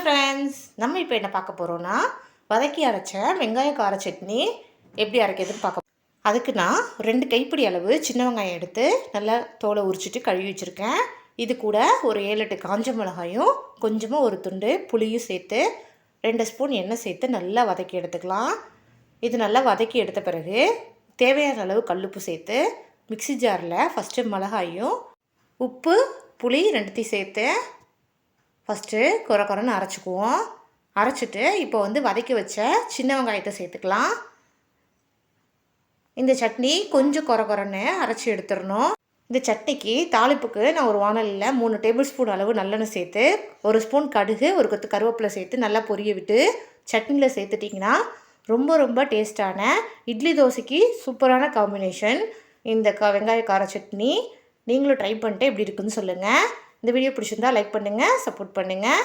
Friends நம்ம இப்போ என்ன பார்க்க போகிறோன்னா வதக்கி அரைச்ச வெங்காய கார சட்னி எப்படி அரைக்கிறதுன்னு பார்க்க அதுக்கு நான் ரெண்டு கைப்பிடி அளவு சின்ன வெங்காயம் எடுத்து நல்லா தோலை உரிச்சிட்டு கழுவி வச்சுருக்கேன். இது கூட ஒரு ஏழு எட்டு காஞ்ச மிளகாயும் கொஞ்சமாக ஒரு துண்டு புளியும் சேர்த்து ரெண்டு ஸ்பூன் எண்ணெய் சேர்த்து நல்லா வதக்கி எடுத்துக்கலாம். இது நல்லா வதக்கி எடுத்த பிறகு தேவையான அளவு கல்லுப்பு சேர்த்து மிக்ஸி ஜாரில் ஃபஸ்ட்டு மிளகாயும் உப்பு புளி ரெண்டுத்தையும் சேர்த்து ஃபஸ்ட்டு குறை குறைன்னு அரைச்சிக்குவோம். அரைச்சிட்டு இப்போ வந்து வதக்கி வச்ச சின்ன வெங்காயத்தை சேர்த்துக்கலாம். இந்த சட்னி கொஞ்சம் குறை குறைன்னு அரைச்சி எடுத்துடணும். இந்த சட்னிக்கு தாளிப்புக்கு நான் ஒரு வானலில் மூணு டேபிள் ஸ்பூன் அளவு நல்லெண்ணெய் சேர்த்து ஒரு ஸ்பூன் கடுகு ஒரு கொத்து கருவேப்பிலை சேர்த்து நல்லா பொரிய விட்டு சட்னியில் சேர்த்துட்டிங்கன்னா ரொம்ப ரொம்ப டேஸ்டான இட்லி தோசைக்கு சூப்பரான காம்பினேஷன். இந்த க வெங்காய கார சட்னி நீங்களும் ட்ரை பண்ணிட்டு எப்படி இருக்குன்னு சொல்லுங்கள் இந்த வீடியோ பிடிச்சிருந்தா லைக் பண்ணுங்கள் சப்போர்ட் பண்ணுங்கள்